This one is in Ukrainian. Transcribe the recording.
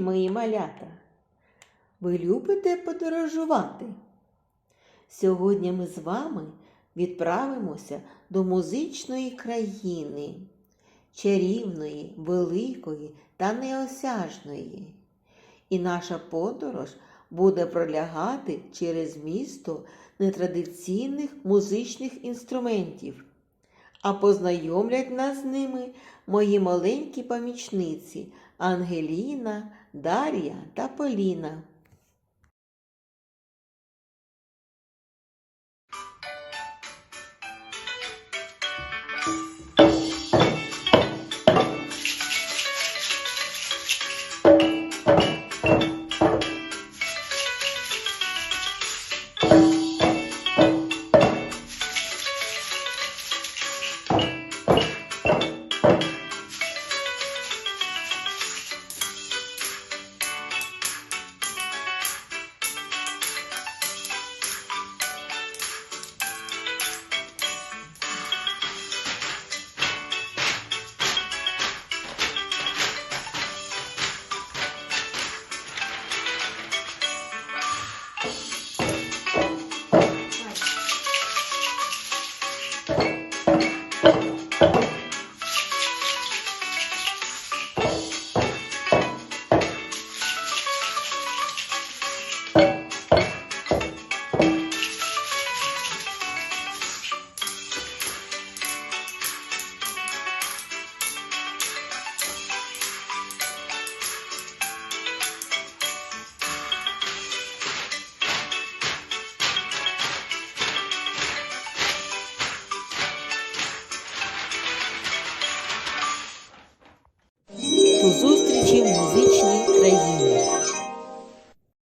мої малята. Ви любите подорожувати? Сьогодні ми з вами відправимося до музичної країни, чарівної, великої та неосяжної. І наша подорож буде пролягати через місто нетрадиційних музичних інструментів, а познайомлять нас з ними мої маленькі помічниці Ангеліна, Дар'я та Поліна. До Os últimos